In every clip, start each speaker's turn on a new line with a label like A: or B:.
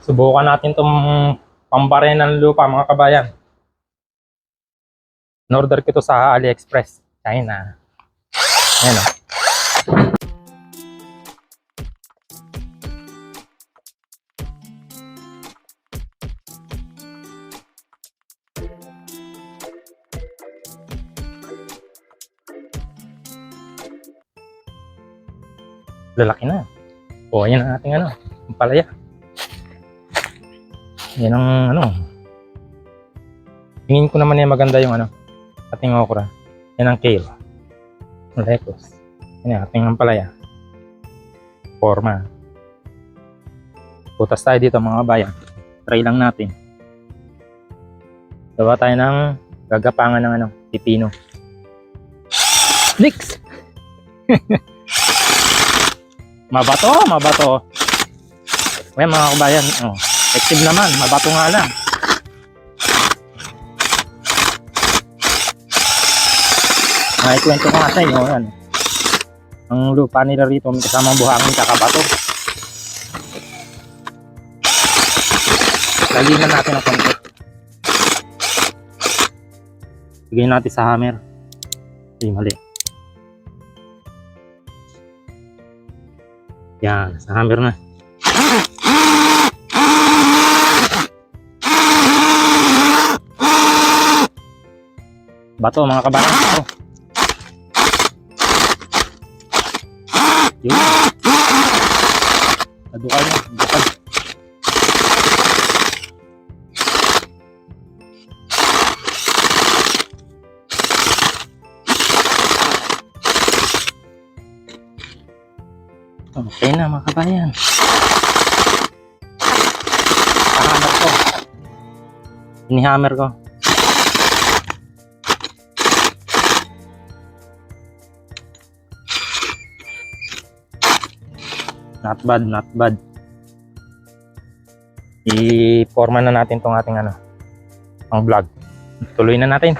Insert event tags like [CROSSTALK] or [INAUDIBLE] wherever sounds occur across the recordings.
A: Subukan natin itong pambare ng lupa mga kabayan. In-order ko sa AliExpress, China. Ayan o. Lalaki na. O, ayan ang ating ano, palaya. Yan ang ano. Tingin ko naman yan maganda yung ano, ating okra. Yan ang kale. Lettuce. Yan ang ating ampalaya. Forma. Putas tayo dito mga bayan. Try lang natin. Gawa tayo ng gagapangan ng ano, pipino. Nix! [LAUGHS] mabato, mabato. Well, mga kabayan, oh, effective naman, mabato nga lang. May kwento ko nga sa inyo, yan. Ang lupa nila rito, may kasamang buhangin kakabato. Laliman natin ang konti. Bigyan natin sa hammer. Ay, mali. Yan, sa hammer na. Bato mga kabayan. Bato. Yun. Nadukal na. Dukal. Okay na mga kabayan. Hahammer ko. Not bad, not bad. I-forma na natin tong ating ano, ang vlog. Tuloy na natin.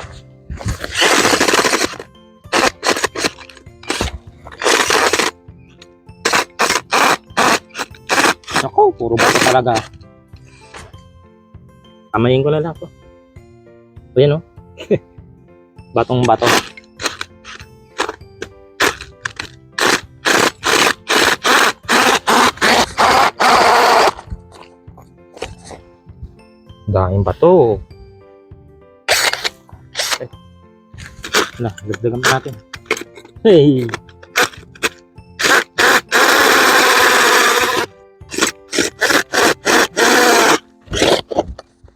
A: Ako, puro bato talaga. Kamayin ko na lang to. Ayan oh. [LAUGHS] Batong bato. Daing bato. Eh. Wala, dagdagan pa natin. Hey!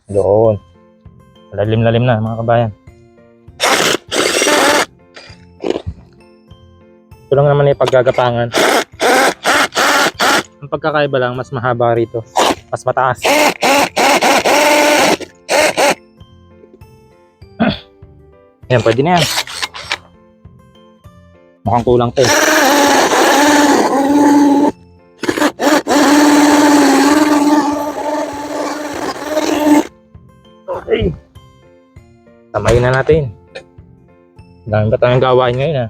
A: Doon. Lalim-lalim na mga kabayan. Ito lang naman yung paggagapangan. Ang pagkakaiba lang, mas mahaba rito. Mas mataas. Yan, pwede na yan. Mukhang kulang to eh. Okay. Tamayin na natin. Dami pa tayong gawain ngayon ha.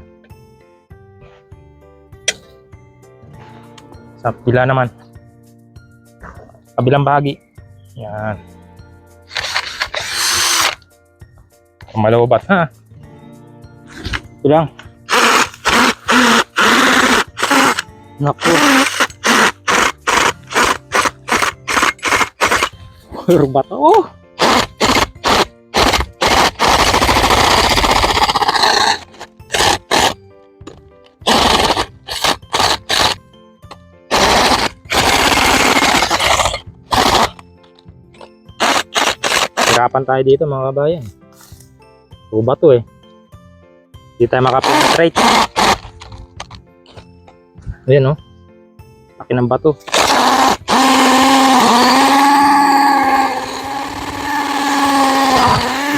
A: Sa pila naman. Kabilang bahagi. Yan. Malawabat ha. Ito lang. Naku. Kurbat oh. Hirapan tayo dito mga kabayan. Puro bato eh. Hindi tayo makapenetrate. Ayan oh. Laki ng bato.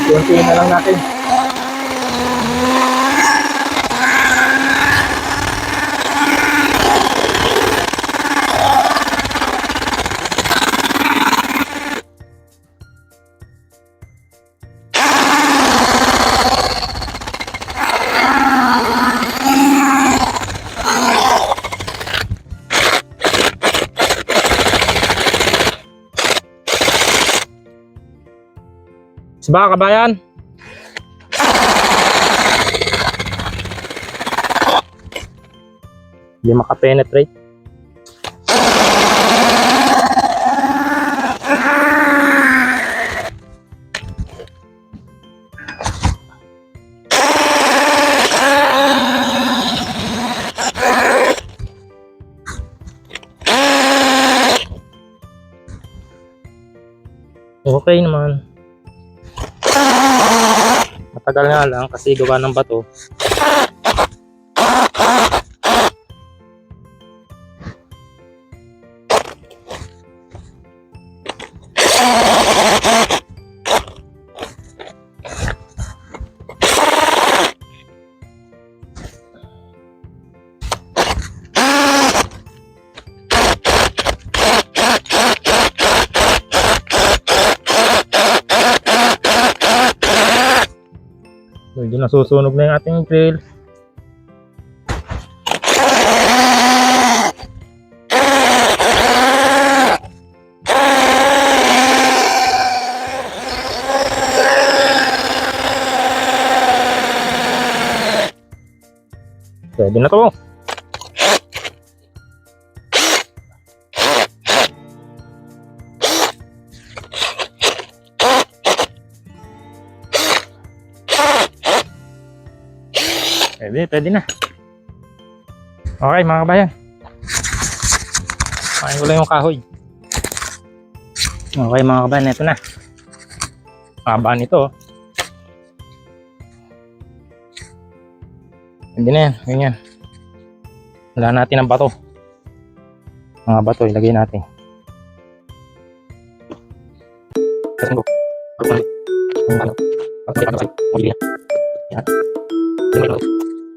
A: Kunti na lang natin. Sa baka kabayan? Hindi makapenetrate. Okay naman. Matagal nga lang kasi gawa ng bato. Nasusunog na yung ating grill. Pwede na to. Pwede, pwede na. Okay mga kabayan. Kain ko lang yung kahoy. Okay mga kabayan, ito na. Haba nito. oh. Hindi na yan, ganyan. Wala natin ang bato. Mga bato, ilagay natin. Kasing ko.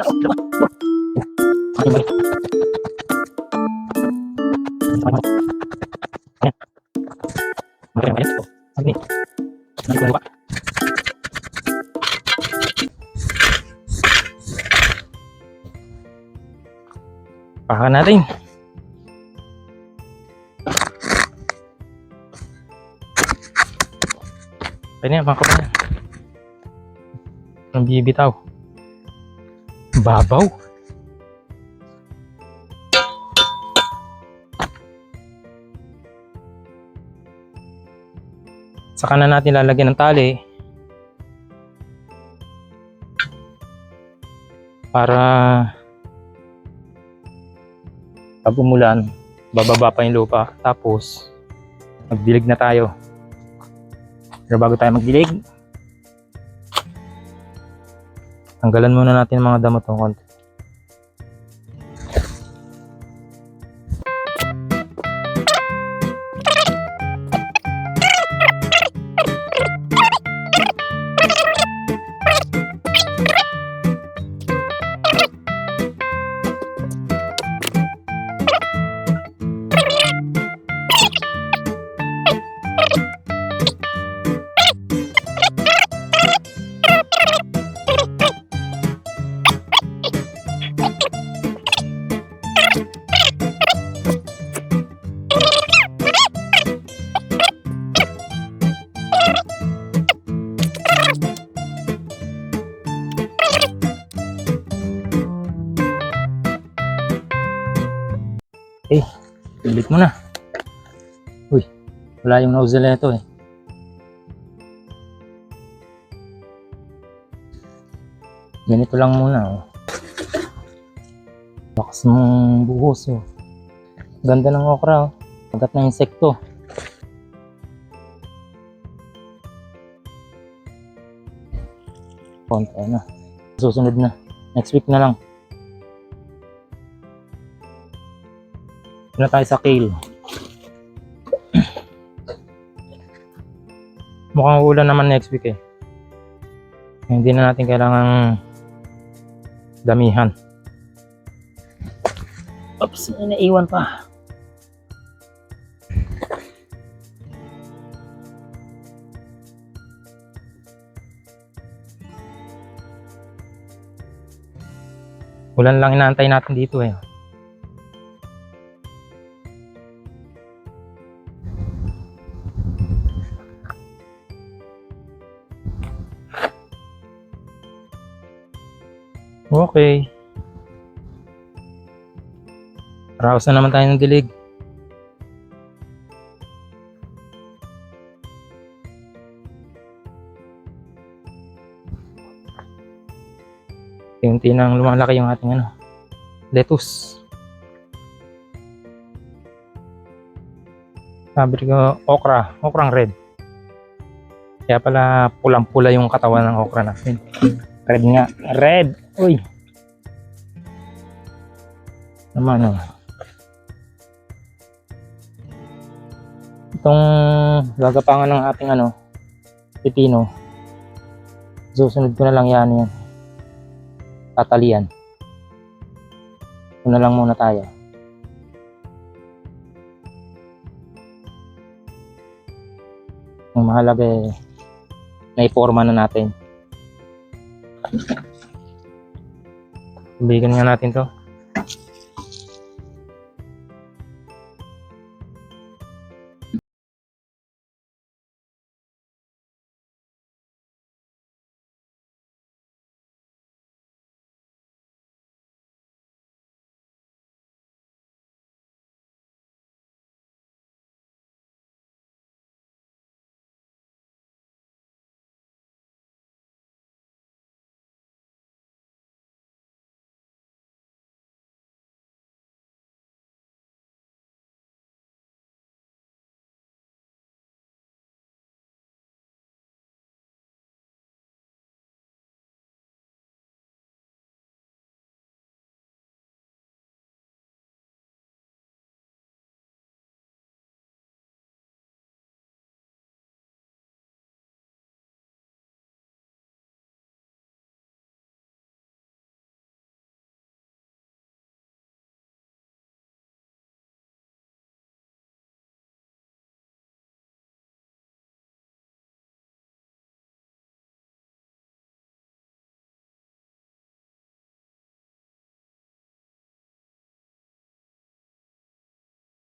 A: Pakan natin. Pwede yan, mga kabayan. Ang bibitaw. Babaw. Saka na natin lalagyan ng tali. Para pag umulan, bababa pa yung lupa. Tapos, magdilig na tayo. Pero bago tayo magdilig, tanggalan muna natin mga damot ng konti. Wala yung nozzle na ito eh. Ganito lang muna oh. Bakas mong buhos oh. Ganda ng okra oh. Agad ng insekto. Konti na. Susunod na. Next week na lang. Na tayo sa kale. Mukhang ulan naman next week eh. Hindi na natin kailangang damihan. Oops, may naiwan pa. Ulan lang inaantay natin dito eh. Okay. Raos na naman tayo ng dilig. Unti nang lumalaki yung ating ano, lettuce. Sabi ko, okra, okrang red. Kaya pala pulang-pula yung katawan ng okra natin. Red nga, red. Uy. Naman oh. Itong gagapangan ng ating ano, pipino. Susunod ko na lang yan yan tatalian. Ito lang muna tayo. Ang mahalaga eh, naiporma na natin. Tubigan nga natin to.